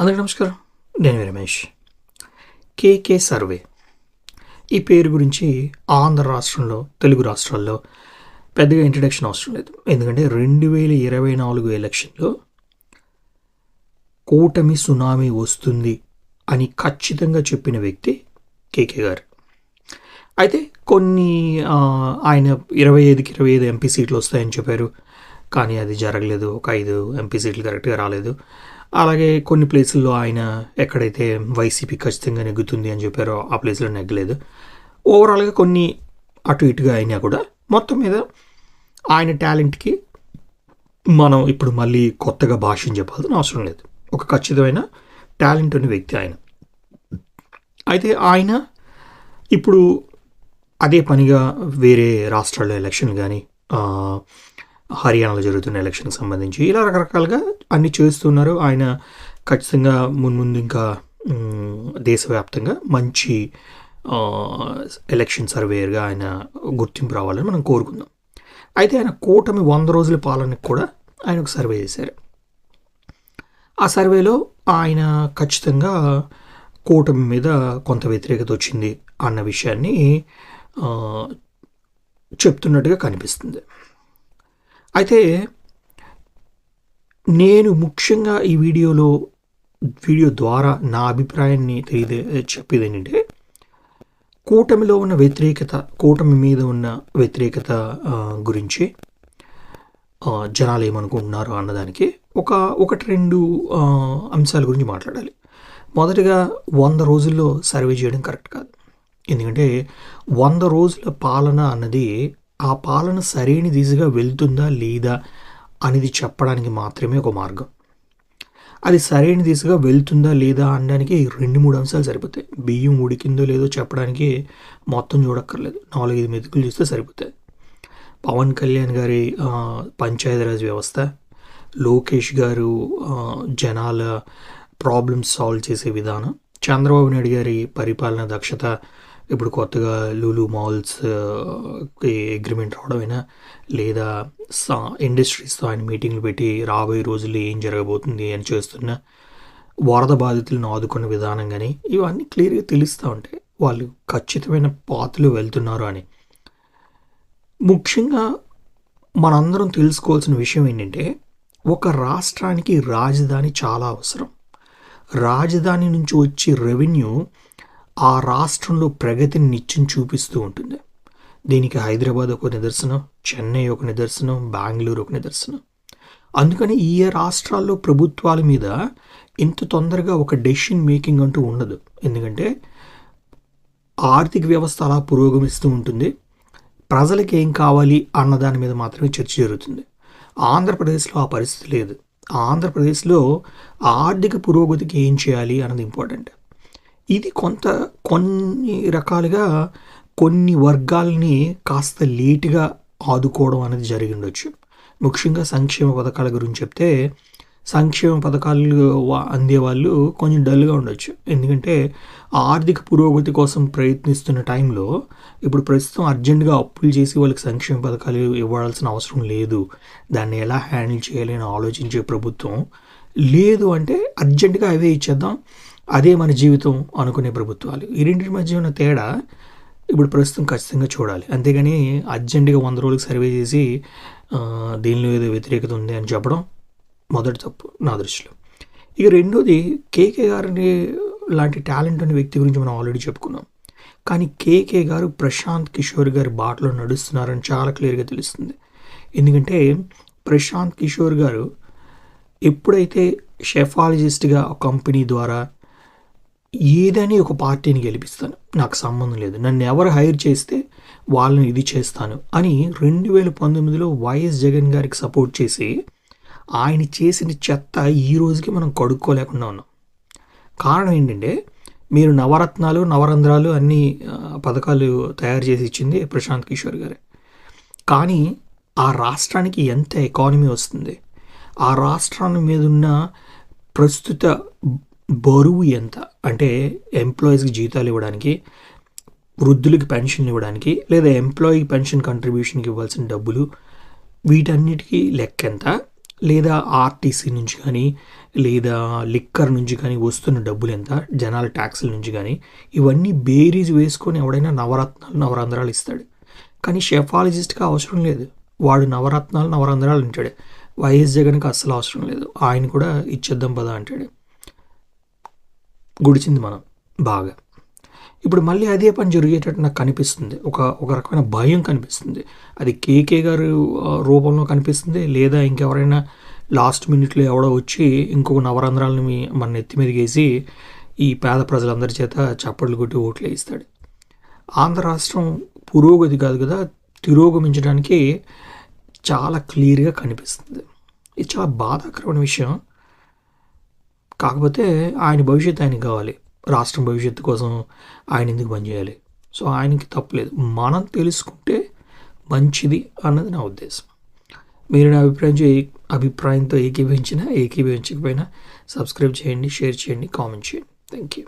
అందరికీ నమస్కారం. నేను రమేష్. KK survey. ఈ పేరు గురించి ఆంధ్ర రాష్ట్రంలో తెలుగు రాష్ట్రాల్లో పెద్దగా ఇంట్రడక్షన్ అవసరం లేదు. ఎందుకంటే రెండు వేల ఇరవై నాలుగు ఎలక్షన్లో కూటమి సునామీ వస్తుంది అని ఖచ్చితంగా చెప్పిన వ్యక్తి కేకే గారు. అయితే కొన్ని ఆయన ఇరవై ఐదుకి ఇరవై ఐదు ఎంపీ సీట్లు వస్తాయని చెప్పారు. కానీ అది జరగలేదు. ఒక ఐదు ఎంపీ సీట్లు కరెక్ట్గా రాలేదు. అలాగే కొన్ని ప్లేసుల్లో ఆయన ఎక్కడైతే వైసీపీ ఖచ్చితంగా నెగ్గుతుంది అని చెప్పారో ఆ ప్లేస్లో నెగ్గలేదు. ఓవరాల్గా కొన్ని అటు ఇటుగా అయినా కూడా మొత్తం మీద ఆయన టాలెంట్కి మనం ఇప్పుడు మళ్ళీ కొత్తగా భాషను చెప్పాల్సిన అవసరం లేదు. ఒక ఖచ్చితమైన టాలెంట్ ఉన్న వ్యక్తి ఆయన. అయితే ఆయన ఇప్పుడు అదే పనిగా వేరే రాష్ట్రాల్లో ఎలక్షన్ కానీ హర్యానాలో జరుగుతున్న ఎలక్షన్కి సంబంధించి ఇలా రకరకాలుగా అన్ని చేస్తున్నారు. ఆయన ఖచ్చితంగా మున్ముందు ఇంకా దేశవ్యాప్తంగా మంచి ఎలక్షన్ సర్వేయర్గా ఆయన గుర్తింపు రావాలని మనం కోరుకుందాం. అయితే ఆయన కూటమి వంద రోజుల పాలనకు కూడా ఆయన ఒక సర్వే చేశారు. ఆ సర్వేలో ఆయన ఖచ్చితంగా కూటమి మీద కొంత వ్యతిరేకత వచ్చింది అన్న విషయాన్ని చెప్తున్నట్టుగా కనిపిస్తుంది. అయితే నేను ముఖ్యంగా ఈ వీడియోలో వీడియో ద్వారా నా అభిప్రాయాన్ని తెలియదే చెప్పేది ఏంటంటే కూటమిలో ఉన్న వ్యతిరేకత కూటమి మీద ఉన్న వ్యతిరేకత గురించి జనాలు ఏమనుకుంటున్నారు అన్నదానికి ఒక ఒకటి రెండు అంశాల గురించి మాట్లాడాలి. మొదటగా వంద రోజుల్లో సర్వే చేయడం కరెక్ట్ కాదు. ఎందుకంటే వంద రోజుల పాలన అన్నది ఆ పాలన సరైన దిశగా వెళ్తుందా లేదా అనేది చెప్పడానికి మాత్రమే ఒక మార్గం. అది సరైన దిశగా వెళ్తుందా లేదా అనడానికి రెండు మూడు అంశాలు సరిపోతాయి. బియ్యం ఉడికిందో లేదో చెప్పడానికి మొత్తం చూడక్కర్లేదు. నాలుగైదు మెతుకులు చూస్తే సరిపోతాయి. పవన్ కళ్యాణ్ గారి పంచాయతీరాజ్ వ్యవస్థ లోకేష్ గారు జనాల ప్రాబ్లమ్స్ సాల్వ్ చేసే విధానం చంద్రబాబు నాయుడు గారి పరిపాలన దక్షత ఇప్పుడు కొత్తగా లూలు మాల్స్ అగ్రిమెంట్ రావడమైనా? లేదా సా ఇండస్ట్రీస్తో ఆయన మీటింగ్లు పెట్టి రాబోయే రోజుల్లో ఏం జరగబోతుంది అని చేస్తున్న వరద బాధితులను ఆదుకున్న విధానం కానీ ఇవన్నీ క్లియర్గా తెలుస్తూ ఉంటాయి వాళ్ళు ఖచ్చితమైన పాతలు వెళ్తున్నారు అని. ముఖ్యంగా మనందరం తెలుసుకోవాల్సిన విషయం ఏంటంటే ఒక రాష్ట్రానికి రాజధాని చాలా అవసరం. రాజధాని నుంచి వచ్చే రెవెన్యూ ఆ రాష్ట్రంలో ప్రగతిని నిత్యం చూపిస్తూ ఉంటుంది. దీనికి హైదరాబాద్ ఒక నిదర్శనం చెన్నై ఒక నిదర్శనం బెంగళూరు ఒక నిదర్శనం. అందుకని ఈ రాష్ట్రాల్లో ప్రభుత్వాల మీద ఇంత తొందరగా ఒక డెసిషన్ మేకింగ్ అంటూ ఉండదు. ఎందుకంటే ఆర్థిక వ్యవస్థ అలా పురోగమిస్తూ ఉంటుంది. ప్రజలకు ఏం కావాలి అన్న దాని మీద మాత్రమే చర్చ జరుగుతుంది. ఆంధ్రప్రదేశ్లో ఆ పరిస్థితి లేదు. ఆంధ్రప్రదేశ్లో ఆర్థిక పురోగతికి ఏం చేయాలి అన్నది ఇంపార్టెంట్ ఇది కొంత కొన్ని రకాలుగా కొన్ని వర్గాల్ని కాస్త లేటుగా ఆదుకోవడం అనేది జరిగి ఉండొచ్చు ముఖ్యంగా సంక్షేమ పథకాల గురించి చెప్తే సంక్షేమ పథకాలు వా- అందేవాళ్ళు కొంచెం డల్గా ఉండొచ్చు. ఎందుకంటే ఆర్థిక పురోగతి కోసం ప్రయత్నిస్తున్న టైంలో ఇప్పుడు ప్రస్తుతం అర్జెంటుగా అప్పులు చేసి వాళ్ళకి సంక్షేమ పథకాలు ఇవ్వాల్సిన అవసరం లేదు. దాన్ని ఎలా హ్యాండిల్ చేయాలి అని ఆలోచించే ప్రభుత్వం లేదు అంటే అర్జెంటుగా అవే ఇచ్చేద్దాం. అదే మన జీవితం అనుకునే ప్రభుత్వాలు. ఈ రెండింటి మధ్య ఉన్న తేడా ఇప్పుడు ప్రస్తుతం ఖచ్చితంగా చూడాలి. అంతేగాని అర్జెంటుగా వంద రోజులకు సర్వే చేసి దీనిలో ఏదో వ్యతిరేకత ఉంది అని చెప్పడం మొదటి తప్పు నా దృష్టిలో. ఇక రెండోది కేకే గారిని లాంటి టాలెంట్ అనే వ్యక్తి గురించి మనం ఆల్రెడీ చెప్పుకున్నాం. కానీ కేకే గారు ప్రశాంత్ కిషోర్ గారి బాటలో నడుస్తున్నారని చాలా క్లియర్గా తెలుస్తుంది. ఎందుకంటే ప్రశాంత్ కిషోర్ గారు ఎప్పుడైతే షెఫాలజిస్ట్గా కంపెనీ ద్వారా ఏదని ఒక పార్టీని గెలిపిస్తాను. నాకు సంబంధం లేదు. నన్ను ఎవరు హైర్ చేస్తే వాళ్ళని ఇది చేస్తాను అని రెండు వేల పంతొమ్మిదిలో వైఎస్ జగన్ గారికి సపోర్ట్ చేసి ఆయన చేసిన చెత్త ఈ రోజుకి మనం కడుక్కోలేకుండా ఉన్నాం. కారణం ఏంటంటే మీరు నవరత్నాలు నవరంధ్రాలు అన్ని పథకాలు తయారు చేసి ఇచ్చింది ప్రశాంత్ కిషోర్ గారే. కానీ ఆ రాష్ట్రానికి ఎంత ఎకానమీ వస్తుంది? ఆ రాష్ట్రాన్ని మీద ఉన్న ప్రస్తుత బరువు ఎంత? అంటే ఎంప్లాయీస్కి జీతాలు ఇవ్వడానికి వృద్ధులకి పెన్షన్ ఇవ్వడానికి లేదా ఎంప్లాయీ పెన్షన్ కంట్రిబ్యూషన్కి ఇవ్వాల్సిన డబ్బులు వీటన్నిటికీ లెక్క ఎంత లేదా ఆర్టీసీ నుంచి కానీ లేదా లిక్కర్ నుంచి కానీ వస్తున్న డబ్బులు ఎంత? జనాల ట్యాక్సుల నుంచి కానీ ఇవన్నీ బేరీజ్ వేసుకొని ఎవడైనా నవరత్నాలు నవరంధ్రాలు ఇస్తాడు. కానీ షెఫాలజిస్ట్కి అవసరం లేదు. వాడు నవరత్నాలు నవరంధ్రాలు అంటాడు. వైఎస్ జగన్కి అస్సలు అవసరం లేదు. ఆయన కూడా ఇచ్చేద్దాం పదా అంటాడు. గుడిచింది మనం బాగా. ఇప్పుడు మళ్ళీ అదే పని జరిగేటట్టు నాకు కనిపిస్తుంది ఒక ఒక రకమైన భయం కనిపిస్తుంది. అది కేకే గారు రూపంలో కనిపిస్తుంది. లేదా ఇంకెవరైనా లాస్ట్ మినిట్లో ఎవడో వచ్చి ఇంకొక నవరంధ్రాలను మీ మన నెత్తి మీద వేసి ఈ పేద ప్రజలందరి చేత చప్పట్లు కొట్టి ఓట్లు వేయిస్తాడు. ఆంధ్ర రాష్ట్రం పురోగతి కాదు కదా. తిరోగమించడానికి చాలా క్లియర్గా కనిపిస్తుంది. ఇది చాలా బాధాకరమైన విషయం. కాకపోతే ఆయన భవిష్యత్తు ఆయనకి కావాలి. రాష్ట్రం భవిష్యత్తు కోసం ఆయన ఎందుకు పనిచేయాలి? సో ఆయనకి తప్పలేదు. మనం తెలుసుకుంటే మంచిది అన్నది నా ఉద్దేశం. మీరు నా అభిప్రాయం అభిప్రాయంతో ఏకీభవించినా ఏకీభవించకపోయినా సబ్స్క్రైబ్ చేయండి షేర్ చేయండి కామెంట్ చేయండి. Thank you